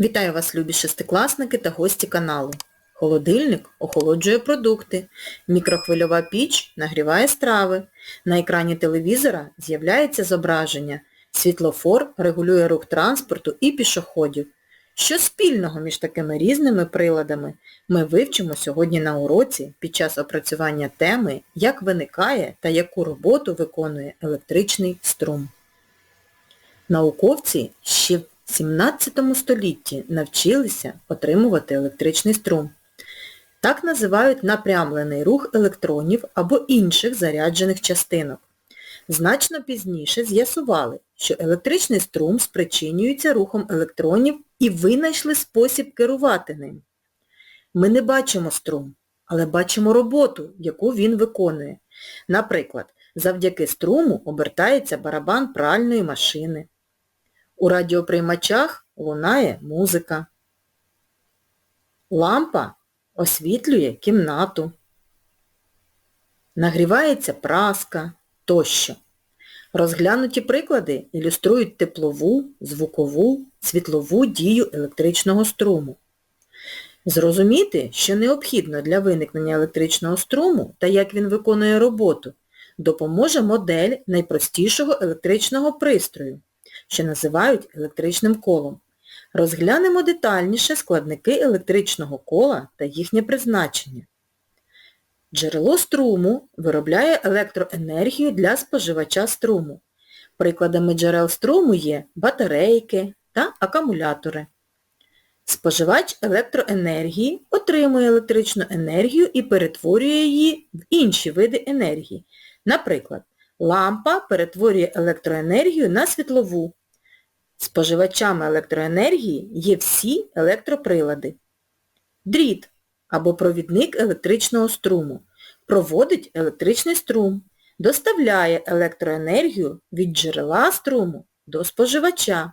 Вітаю вас, любі шестикласники та гості каналу. Холодильник охолоджує продукти, мікрохвильова піч нагріває страви, на екрані телевізора з'являється зображення, світлофор регулює рух транспорту і пішоходів. Що спільного між такими різними приладами ми вивчимо сьогодні на уроці під час опрацювання теми, як виникає та яку роботу виконує електричний струм. Науковці ще 17 столітті навчилися отримувати електричний струм. Так називають напрямлений рух електронів або інших заряджених частинок. Значно пізніше з'ясували, що електричний струм спричинюється рухом електронів і винайшли спосіб керувати ним. Ми не бачимо струм, але бачимо роботу, яку він виконує. Наприклад, завдяки струму обертається барабан пральної машини. У радіоприймачах лунає музика. Лампа освітлює кімнату. Нагрівається праска тощо. Розглянуті приклади ілюструють теплову, звукову, світлову дію електричного струму. Зрозуміти, що необхідно для виникнення електричного струму та як він виконує роботу, допоможе модель найпростішого електричного пристрою, що називають електричним колом. Розглянемо детальніше складники електричного кола та їхнє призначення. Джерело струму виробляє електроенергію для споживача струму. Прикладами джерел струму є батарейки та акумулятори. Споживач електроенергії отримує електричну енергію і перетворює її в інші види енергії. Наприклад, лампа перетворює електроенергію на світлову. Споживачами електроенергії є всі електроприлади. Дріт або провідник електричного струму проводить електричний струм, доставляє електроенергію від джерела струму до споживача.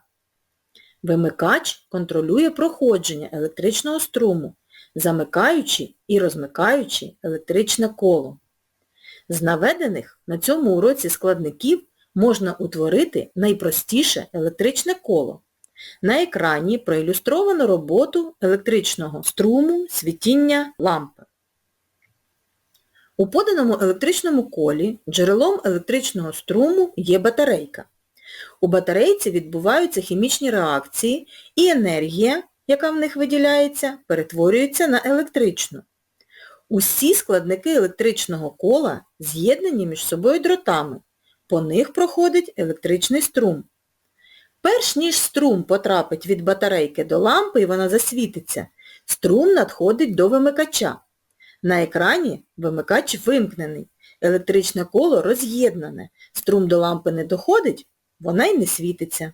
Вимикач контролює проходження електричного струму, замикаючи і розмикаючи електричне коло. З наведених на цьому уроці складників можна утворити найпростіше електричне коло. На екрані проілюстровано роботу електричного струму світіння лампи. У поданому електричному колі джерелом електричного струму є батарейка. У батарейці відбуваються хімічні реакції і енергія, яка в них виділяється, перетворюється на електричну. Усі складники електричного кола з'єднані між собою дротами. По них проходить електричний струм. Перш ніж струм потрапить від батарейки до лампи і вона засвітиться, струм надходить до вимикача. На екрані вимикач вимкнений, електричне коло роз'єднане, струм до лампи не доходить, вона й не світиться.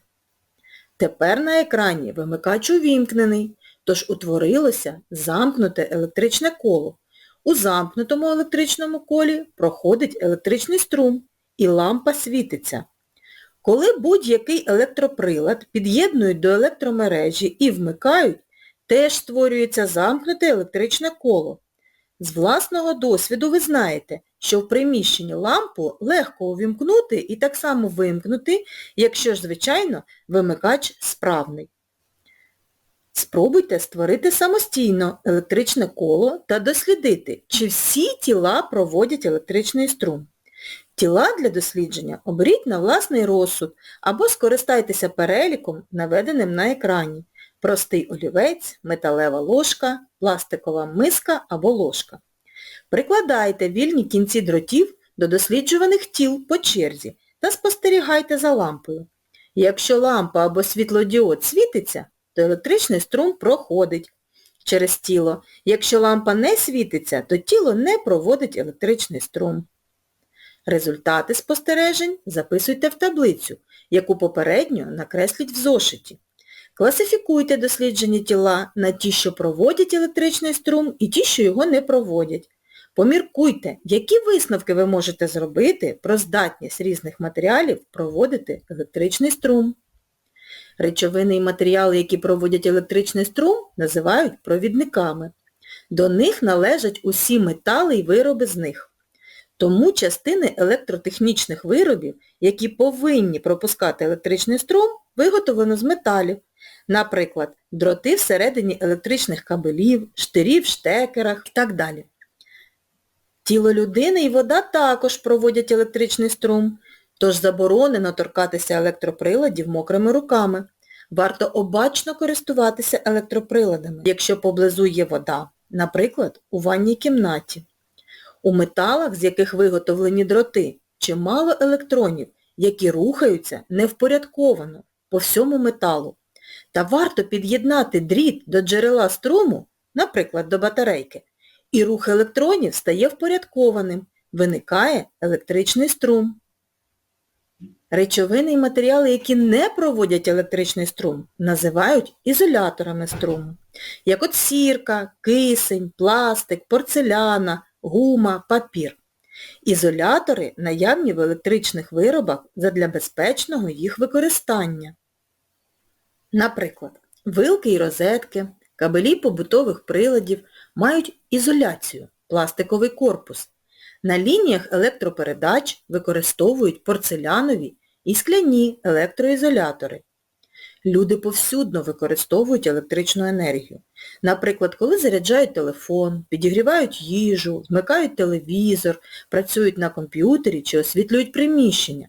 Тепер на екрані вимикач увімкнений, тож утворилося замкнуте електричне коло. У замкнутому електричному колі проходить електричний струм і лампа світиться. Коли будь-який електроприлад під'єднують до електромережі і вмикають, теж створюється замкнуте електричне коло. З власного досвіду ви знаєте, що в приміщенні лампу легко увімкнути і так само вимкнути, якщо ж, звичайно, вимикач справний. Спробуйте створити самостійно електричне коло та дослідити, чи всі тіла проводять електричний струм. Тіла для дослідження оберіть на власний розсуд або скористайтеся переліком, наведеним на екрані. Простий олівець, металева ложка, пластикова миска або ложка. Прикладайте вільні кінці дротів до досліджуваних тіл по черзі та спостерігайте за лампою. Якщо лампа або світлодіод світиться, то електричний струм проходить через тіло. Якщо лампа не світиться, то тіло не проводить електричний струм. Результати спостережень записуйте в таблицю, яку попередньо накресліть в зошиті. Класифікуйте досліджені тіла на ті, що проводять електричний струм, і ті, що його не проводять. Поміркуйте, які висновки ви можете зробити про здатність різних матеріалів проводити електричний струм. Речовини і матеріали, які проводять електричний струм, називають провідниками. До них належать усі метали і вироби з них. Тому частини електротехнічних виробів, які повинні пропускати електричний струм, виготовлено з металів. Наприклад, дроти всередині електричних кабелів, штирі в штекерах і так далі. Тіло людини і вода також проводять електричний струм, тож заборонено торкатися електроприладів мокрими руками. Варто обачно користуватися електроприладами, якщо поблизу є вода, наприклад, у ванній кімнаті. У металах, з яких виготовлені дроти, чимало електронів, які рухаються невпорядковано по всьому металу. Та варто під'єднати дріт до джерела струму, наприклад, до батарейки, і рух електронів стає впорядкованим, виникає електричний струм. Речовини і матеріали, які не проводять електричний струм, називають ізоляторами струму, як от сірка, кисень, пластик, порцеляна, гума, папір. Ізолятори наявні в електричних виробах задля безпечного їх використання. Наприклад, вилки і розетки, кабелі побутових приладів мають ізоляцію, пластиковий корпус. На лініях електропередач використовують порцелянові і скляні електроізолятори. Люди повсюдно використовують електричну енергію. Наприклад, коли заряджають телефон, підігрівають їжу, вмикають телевізор, працюють на комп'ютері чи освітлюють приміщення.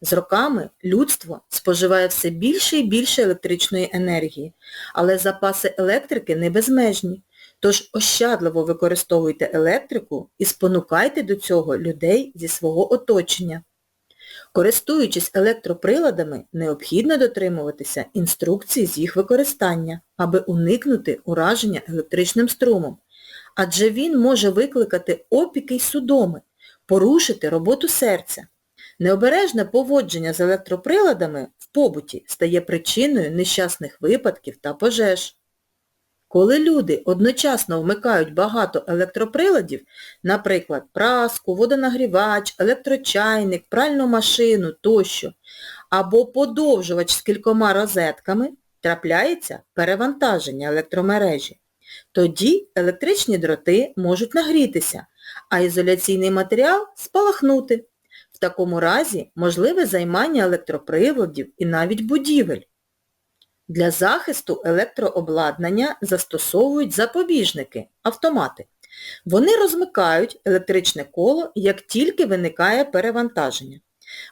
З роками людство споживає все більше і більше електричної енергії, але запаси електрики не безмежні. Тож ощадливо використовуйте електрику і спонукайте до цього людей зі свого оточення. Користуючись електроприладами, необхідно дотримуватися інструкцій з їх використання, аби уникнути ураження електричним струмом, адже він може викликати опіки й судоми, порушити роботу серця. Необережне поводження з електроприладами в побуті стає причиною нещасних випадків та пожеж. Коли люди одночасно вмикають багато електроприладів, наприклад, праску, водонагрівач, електрочайник, пральну машину тощо, або подовжувач з кількома розетками, трапляється перевантаження електромережі. Тоді електричні дроти можуть нагрітися, а ізоляційний матеріал спалахнути. В такому разі можливе займання електроприладів і навіть будівель. Для захисту електрообладнання застосовують запобіжники, автомати. Вони розмикають електричне коло, як тільки виникає перевантаження.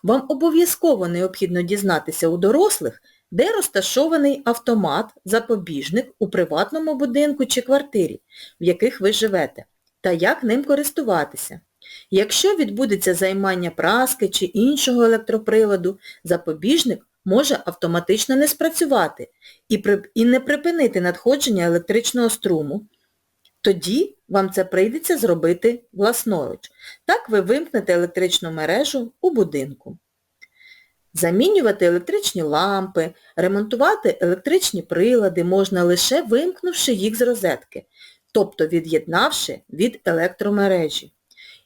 Вам обов'язково необхідно дізнатися у дорослих, де розташований автомат, запобіжник у приватному будинку чи квартирі, в яких ви живете, та як ним користуватися. Якщо відбудеться займання праски чи іншого електроприладу, запобіжник може автоматично не спрацювати і, при... і не припинити надходження електричного струму, тоді вам це прийдеться зробити власноруч. Так ви вимкнете електричну мережу у будинку. Замінювати електричні лампи, ремонтувати електричні прилади можна лише вимкнувши їх з розетки, тобто від'єднавши від електромережі.